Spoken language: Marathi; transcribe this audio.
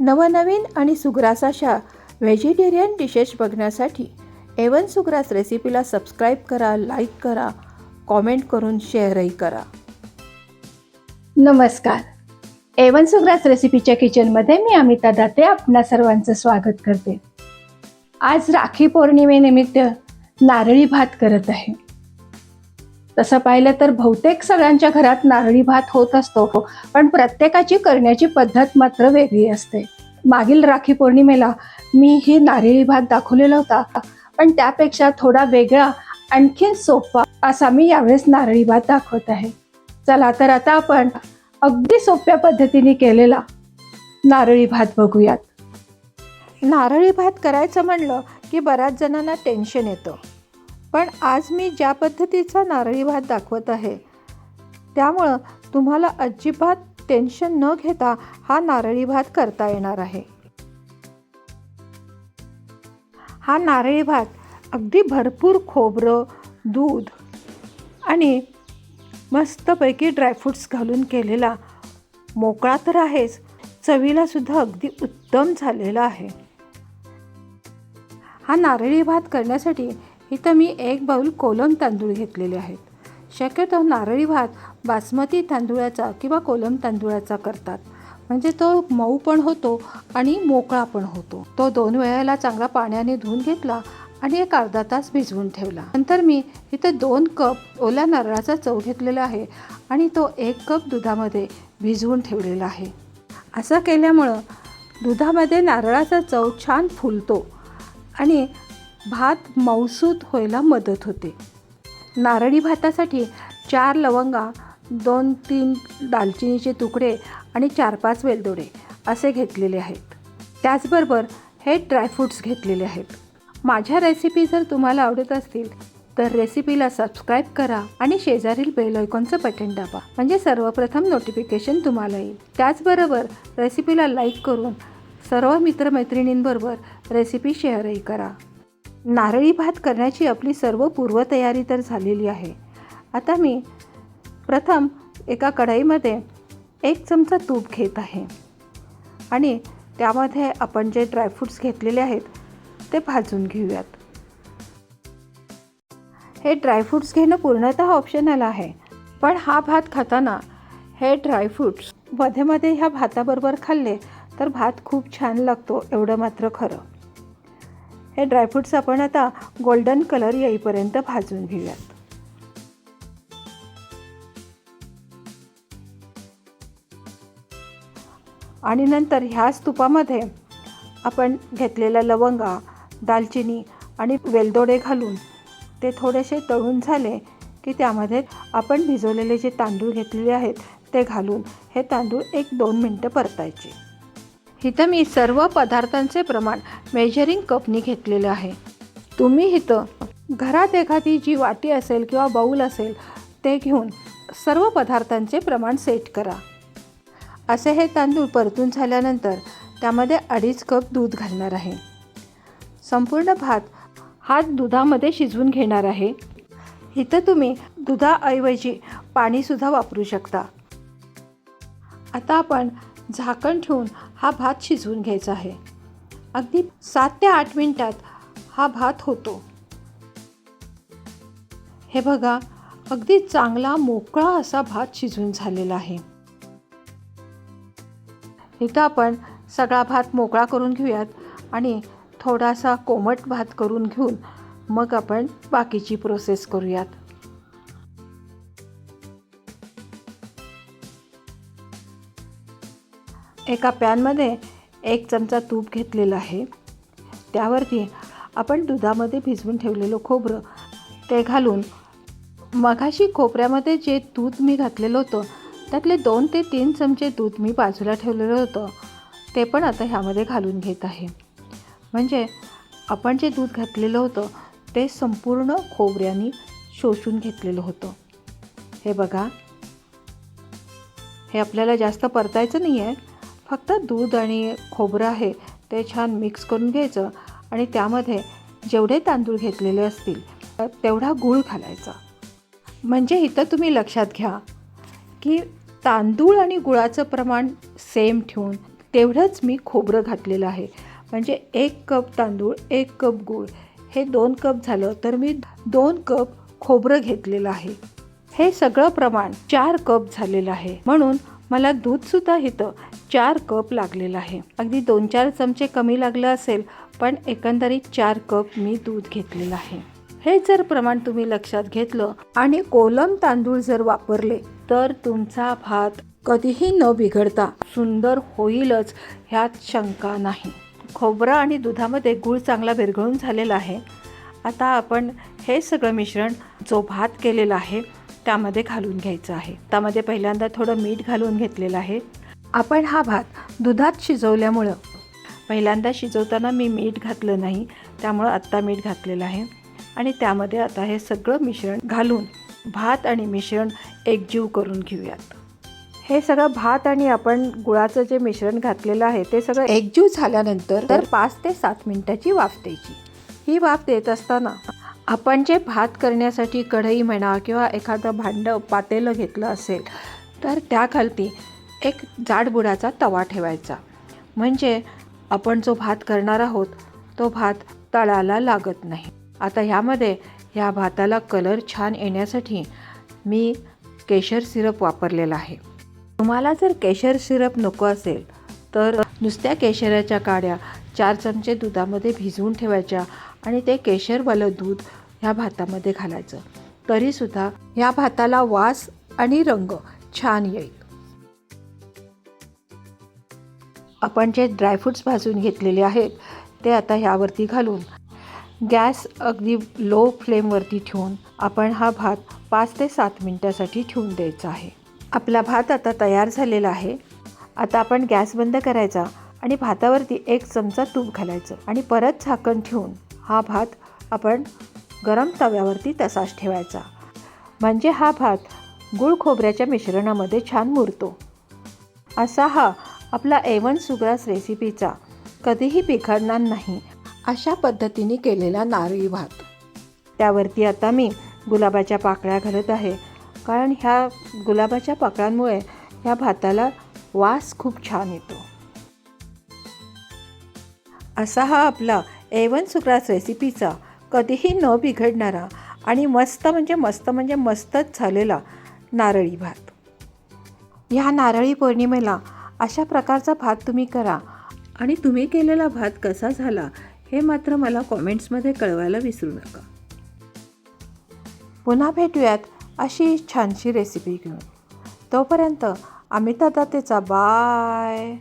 नवनवीन आणि सुग्रास अशा व्हेजिटेरियन डिशेस बघण्यासाठी एवन सुग्रास रेसिपीला सबस्क्राईब करा लाईक करा कॉमेंट करून शेअरही करा. नमस्कार. एवन सुग्रास रेसिपीच्या किचनमध्ये मी अमिता दाते आपणा सर्वांचं स्वागत करते. आज राखी पौर्णिमेनिमित्त नारळी भात करत आहे. तसं पाहिलं तर बहुतेक सगळ्यांच्या घरात नारळी भात होत असतो पण प्रत्येकाची करण्याची पद्धत मात्र वेगळी असते. मागील राखी पौर्णिमेला मी ही नारळी भात दाखवलेला होता. पण त्यापेक्षा थोडा वेगळा आणखीन सोपा असा मी यावेळेस नारळी भात दाखवत आहे. चला तर आता आपण अगदी सोप्या पद्धतीने केलेला नारळी भात बघूयात. नारळी भात करायचं म्हणलं की बऱ्याच जणांना टेन्शन येतं. पण आज मी ज्या पद्धतीचा नारळी भात दाखवत आहे त्यामुळं तुम्हाला अजिबात टेन्शन न घेता हा नारळी भात करता येणार आहे. हा नारळी भात अगदी भरपूर खोबरं दूध आणि मस्तपैकी ड्रायफ्रूट्स घालून केलेला मोकळा तर आहेच चवीला सुद्धा अगदी उत्तम झालेला आहे. हा नारळी भात करण्यासाठी इथं मी एक बाऊल कोलम तांदूळ घेतलेले आहेत. शक्यतो नारळी भात बासमती तांदूळाचा किंवा कोलम तांदूळाचा करतात. म्हणजे तो मऊ पण होतो आणि मोकळा पण होतो. तो दोन वेळेला चांगला पाण्याने धुवून घेतला आणि एक अर्धा तास भिजवून ठेवला. नंतर मी इथं दोन कप ओल्या नारळाचा चव घेतलेला आहे आणि तो एक कप दुधामध्ये भिजवून ठेवलेला आहे. असं केल्यामुळं दुधामध्ये नारळाचा चव छान फुलतो आणि भात मौसूत व्हायला मदत होते. नारळी भातासाठी चार लवंगा दोन तीन दालचिनीचे तुकडे आणि चार पाच वेलदोडे असे घेतलेले आहेत. त्याचबरोबर हे ड्रायफ्रूट्स घेतलेले आहेत. माझ्या रेसिपी जर तुम्हाला आवडत असतील तर रेसिपीला सबस्क्राईब करा आणि शेजारील बेल आयकॉनचं बटन दाबा. म्हणजे सर्वप्रथम नोटिफिकेशन तुम्हाला येईल. त्याचबरोबर रेसिपीला लाईक करून सर्व मित्रमैत्रिणींबरोबर रेसिपी शेअरही करा. नारळी भात करण्याची आपली सर्व पूर्वतयारी तर झालेली आहे. आता मी प्रथम एका कढईमध्ये एक चमचा तूप घेत आहे. आणि त्यामध्ये आपण जे ड्रायफ्रूट्स घेतलेले आहेत ते भाजून घेऊयात. हे ड्रायफ्रूट्स घेणं पूर्णतः ऑप्शनल आहे. पण हा भात खाताना हे ड्रायफ्रूट्समध्ये मध्ये ह्या भाताबरोबर खाल्ले तर भात खूप छान लागतो एवढं मात्र खरं. हे ड्रायफ्रूट्स आपण आता गोल्डन कलर येईपर्यंत भाजून घेऊयात. आणि नंतर ह्याच तुपामध्ये आपण घेतलेल्या लवंगा दालचिनी आणि वेलदोडे घालून ते थोडेसे तळून झाले की त्यामध्ये आपण भिजवलेले जे तांदूळ घेतलेले आहेत ते घालून हे तांदूळ एक दोन मिनटं परतायचे. इथं मी सर्व पदार्थांचे प्रमाण मेजरिंग कपनी घेतलेलं आहे. तुम्ही इथं घरात एखादी जी वाटी असेल किंवा बाऊल असेल ते घेऊन सर्व पदार्थांचे प्रमाण सेट करा. असे हे तांदूळ परतून झाल्यानंतर त्यामध्ये अडीच कप दूध घालणार आहे. संपूर्ण भात हा दुधामध्ये शिजवून घेणार आहे. इथं तुम्ही दुधाऐवजी पाणीसुद्धा वापरू शकता. आता आपण झाकण ठेवून हा भात शिजवून घ्यायचा आहे. अगदी सात ते आठ मिनटात हा भात होतो. हे बघा अगदी चांगला मोकळा असा भात शिजून झालेला आहे. इथं आपण सगळा भात मोकळा करून घेऊयात आणि थोडासा कोमट भात करून घेऊन मग आपण बाकीची प्रोसेस करूयात. एका पॅनमध्ये एक चमचा तूप घेतलेला आहे. त्यावरती आपण दुधामध्ये भिजवून ठेवलेलं खोबरं ते घालून मघाशी खोबऱ्यामध्ये जे दूध मी घातलेलं होतं त्यातले दोन ते तीन चमचे दूध मी बाजूला ठेवलेलं होतं. ते पण आता ह्यामध्ये घालून घेत आहे. म्हणजे आपण जे दूध घातलेलं होतं ते संपूर्ण खोबऱ्याने शोषून घेतलेलं होतं. हे बघा. हे आपल्याला जास्त परतायचं नाही आहे फक्त दूध आणि खोबरं आहे ते छान मिक्स करून घ्यायचं आणि त्यामध्ये जेवढे तांदूळ घेतलेले असतील तेवढा गूळ घालायचा. म्हणजे इथं तुम्ही लक्षात घ्या की तांदूळ आणि गुळाचं प्रमाण सेम ठेवून तेवढंच मी खोबरं घातलेलं आहे. म्हणजे एक कप तांदूळ एक कप गूळ हे दोन कप झालं तर मी दोन कप खोबरं घेतलेलं आहे. हे सगळं प्रमाण चार कप झालेलं आहे. म्हणून मला दूधसुद्धा इथं चार कप लागलेलं आहे. अगदी दोन चार चमचे कमी लागलं असेल पण एकंदरीत चार कप मी दूध घेतलेलं आहे. हे जर प्रमाण तुम्ही लक्षात घेतलं आणि कोलम तांदूळ जर वापरले तर तुमचा भात कधीही न बिघडता सुंदर होईलच ह्यात शंका नाही. खोबरं आणि दुधामध्ये गूळ चांगला विरघळून झालेला आहे. आता आपण हे सगळं मिश्रण जो भात केलेला आहे त्यामध्ये घालून घ्यायचं आहे. त्यामध्ये पहिल्यांदा थोडं मीठ घालून घेतलेलं आहे. आपण हा भात दुधात शिजवल्यामुळं पहिल्यांदा शिजवताना मी मीठ घातलं नाही त्यामुळं आत्ता मीठ घातलेलं आहे. आणि त्यामध्ये आता हे सगळं मिश्रण घालून भात आणि मिश्रण एकजीव करून घेऊयात. हे सगळं भात आणि आपण गुळाचं जे मिश्रण घातलेलं आहे ते सगळं एकजीव झाल्यानंतर तर पाच ते सात मिनिटाची वाफ द्यायची. ही वाफ देत असताना आपण जे भात करण्यासाठी कढई म्हणा किंवा एखादं भांडं पातेलं घेतलं असेल तर त्याखालती एक जाडबुडाचा तवा ठेवायचा. म्हणजे आपण जो भात करणार आहोत तो भात तळाला लागत नाही. आता ह्यामध्ये ह्या भाताला कलर छान येण्यासाठी मी केशर सिरप वापरलेला आहे. तुम्हाला जर केशर सिरप नको असेल तर नुसत्या केशराच्या काड्या चार चमचे दुधामध्ये भिजवून ठेवायच्या आणि ते केशरवालं दूध ह्या भातामध्ये घालायचं. तरीसुद्धा ह्या भाताला वास आणि रंग छान येईल. आपण जे ड्रायफ्रूट्स भाजून घेतलेले आहेत ते आता ह्यावरती घालून गॅस अगदी लो फ्लेमवरती ठेवून आपण हा भात पाच ते सात मिनटासाठी ठेवून द्यायचा आहे. आपला भात आता तयार झालेला आहे. आता आपण गॅस बंद करायचा आणि भातावरती एक चमचा तूप घालायचं आणि परत झाकण ठेवून हा भात आपण गरम तव्यावरती तसाच ठेवायचा. म्हणजे हा भात गुळ खोबऱ्याच्या मिश्रणामध्ये छान मुरतो. असा हा आपला एवन सुग्रास रेसिपीचा कधीही बिघडणार नाही. अशा पद्धतीने केलेला नारळी भात. त्यावरती आता मी गुलाबाच्या पाकळ्या घालत आहे. कारण ह्या गुलाबाच्या पाकळ्यांमुळे ह्या भाताला वास खूप छान येतो. असा हा आपला एवन सुग्रास रेसिपीचा कधीही न बिघडणारा आणि मस्त म्हणजे मस्त म्हणजे मस्तच झालेला नारळी भात. ह्या नारळी पौर्णिमेला अशा प्रकारचा भात तुम्ही करा. आणि तुम्ही केलेला भात कसा झाला हे मात्र मला कॉमेंट्समध्ये कळवायला विसरू नका. पुन्हा भेटूयात अशी छानशी रेसिपी घेऊन. तोपर्यंत अमिता दातेचा बाय